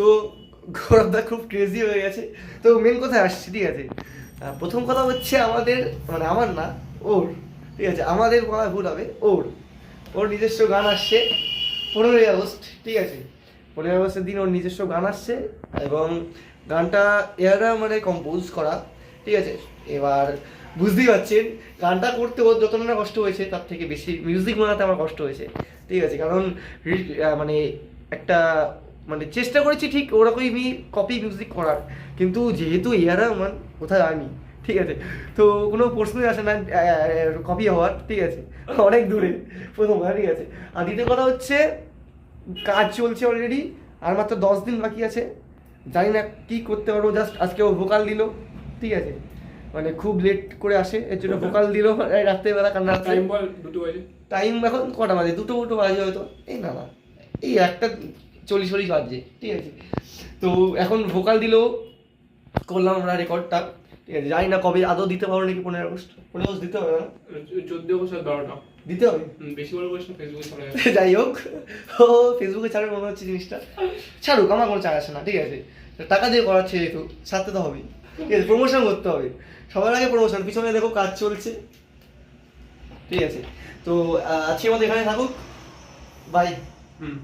তো গৌরবদা খুব ক্রেজি হয়ে গেছে। তো মেন কথায় আসছি, ঠিক আছে? প্রথম কথা হচ্ছে আমাদের মানে আমার না, ওর, ঠিক আছে? আমাদের বলা ভুল হবে, ওর। ওর নিজস্ব গান আসছে পনেরোই আগস্ট, ঠিক আছে? পনেরোই আগস্টের দিন ওর নিজস্ব গান আসছে এবং গানটা এরা মানে কম্পোজ করা, ঠিক আছে? এবার বুঝতেই পারছেন, গানটা করতে ওর যত না কষ্ট হয়েছে, তার থেকে বেশি মিউজিক বানাতে আমার কষ্ট হয়েছে, ঠিক আছে? কারণ মানে একটা মানে চেষ্টা করেছি ঠিক ওরকমই কপি মিউজিক করার। কিন্তু যেহেতু এরা মান কোথায় আমি? ঠিক আছে? তো কোনো প্রশ্নই আসে না কপি হওয়ার ঠিক আছে? অনেক দূরে প্রথম ঠিক আছে? আর দ্বিতীয় কথা হচ্ছে কাজ চলছে অলরেডি আর মাত্র দশ দিন বাকি আছে। জানি না কি করতে পারব জাস্ট আজকে ও ভোকাল দিল ঠিক আছে? মানে খুব লেট করে আসে এর জন্য ভোকাল দিল রাত্রেবেলা কান্না টাইম বল দুটো বাজে? টাইম এখন কটা বাজে? দুটো দুটো বাজে হয়তো। এই না না। এই একটা চল্লিশ চল্লিশ বাজছে ঠিক আছে? তো এখন ভোকাল দিলেও করলাম আমরা রেকর্ডটা ঠিক আছে? জানি না কবে আদৌ দিতে পারব নাকি পনেরো আগস্ট? পনেরো আগস্ট দিতে হবে না? চোদ্দ বছর বারোটা। দিতে হবে? বেশি বড় বয়স ফেসবুকে যাবে। যাই হোক ও ফেসবুকে ছাড়বে মনে হচ্ছে জিনিসটা। ছাড়ুক আমার কোনো চায় আসে না ঠিক আছে? টাকা দিয়ে করাচ্ছে যেহেতু ছাড়তে তো হবেই। ঠিক আছে প্রমোশন করতে হবে। সবার আগে প্রমোশন পিছনে দেখো কাজ চলছে। ঠিক আছে? তো আজকে আমাদের এখানে থাকুক। বাই হুম।